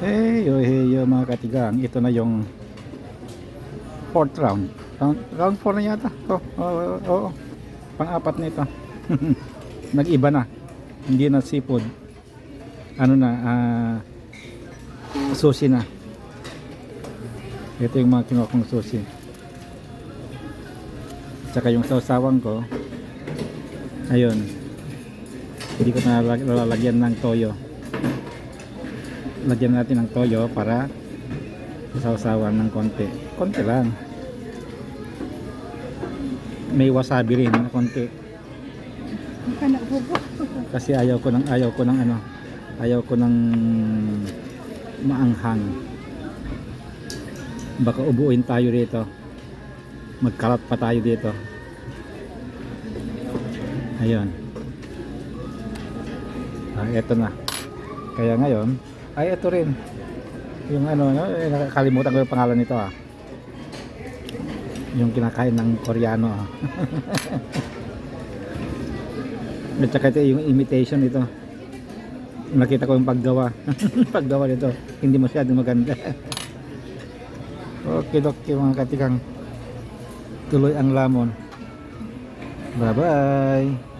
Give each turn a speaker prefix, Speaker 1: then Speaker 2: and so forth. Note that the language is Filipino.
Speaker 1: Hey, yo, hey, yo, mga katigang. Ito na yung fourth round. Round, round 4 na yata. Oh, oo, oo, oo. Pang-apat na ito. Nag-iba na. Hindi na seafood. Ano na, ah, sushi na. Ito yung mga kinuha kong sushi. Tsaka yung sausawan ko. Ayun. Hindi ko na lag- lalagyan ng toyo. Lagyan natin ng toyo para sausawan ng konti. Konti lang. May wasabi rin na konti. Kasi ayaw ko ng ayaw ko ng ano. Ayaw ko ng maanghang. Baka ubuin tayo dito. Magkalat pa tayo dito. Ayun. Ah, eto na. Kaya ngayon, ay eto rin. Yung ano, no, eh, nakakalimutan ko yung pangalan nito ah. Yung kinakain ng Koreano ah. At saka ito yung imitation ito. Nakita ko yung paggawa. paggawa nito. Hindi masyadong maganda. okay, okay mga katikang. Tuloy ang lamon. Bye-bye.